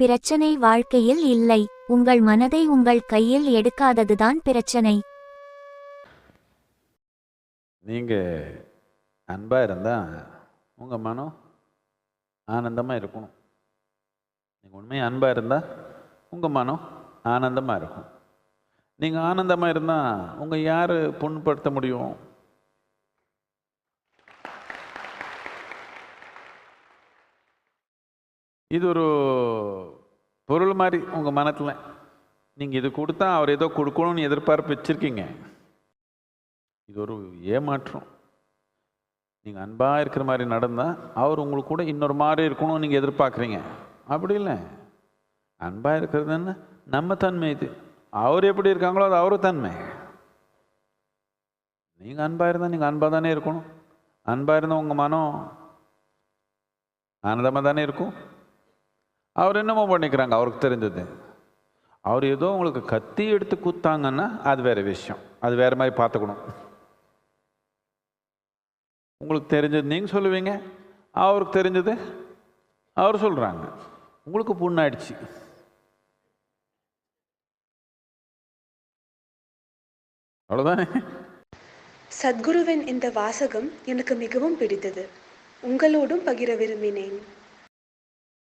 பிரச்சனை வாழ்க்கையில் இல்லை. உங்கள் மனதை உங்கள் கையில் எடுக்காததுதான் பிரச்சனை. நீங்கள் அன்பாக இருந்தால் உங்கள் மனம் ஆனந்தமாக இருக்கணும். நீங்க உண்மையாக அன்பாக இருந்தால் உங்கள் மனம் ஆனந்தமாக இருக்கும். நீங்கள் ஆனந்தமாக இருந்தால் உங்கள் யார் புண்படுத்த முடியும்? இது ஒரு பொருள் மாதிரி உங்கள் மனத்தில். நீங்கள் இது கொடுத்தா அவர் ஏதோ கொடுக்கணும்னு எதிர்பார்ப்பு வச்சுருக்கீங்க. இது ஒரு ஏமாற்றம். நீங்கள் அன்பாக இருக்கிற மாதிரி நடந்தால் அவர் உங்களுக்கு கூட இன்னொரு மாதிரி இருக்கணும்னு நீங்கள் எதிர்பார்க்குறீங்க. அப்படி இல்லை. அன்பாக இருக்கிறது என்ன? நம்ம தன்மை இது. அவர் எப்படி இருக்காங்களோ அது அவரு தன்மை. நீங்கள் அன்பாக இருந்தால் நீங்கள் அன்பாக தானே இருக்கணும். அன்பாக இருந்தால் உங்கள் மனம் ஆனந்தமாக தானே இருக்கும். அவர் என்னமோ பண்ணிக்கிறாங்க அவருக்கு தெரிஞ்சது. அவர் ஏதோ உங்களுக்கு கத்தி எடுத்து குத்தாங்கன்னா அது வேற விஷயம். அது வேற மாதிரி பார்த்துக்கணும். உங்களுக்கு தெரிஞ்சது நீங்கள் சொல்லுவீங்க அவருக்கு தெரிஞ்சது அவர் சொல்கிறாங்க உங்களுக்கு புண்ணாயிடுச்சு. அவ்வளோதானே சத்குருவின் இந்த வாசகம் எனக்கு மிகவும் பிடித்தது. உங்களோடும் பகிர விரும்பினேன்.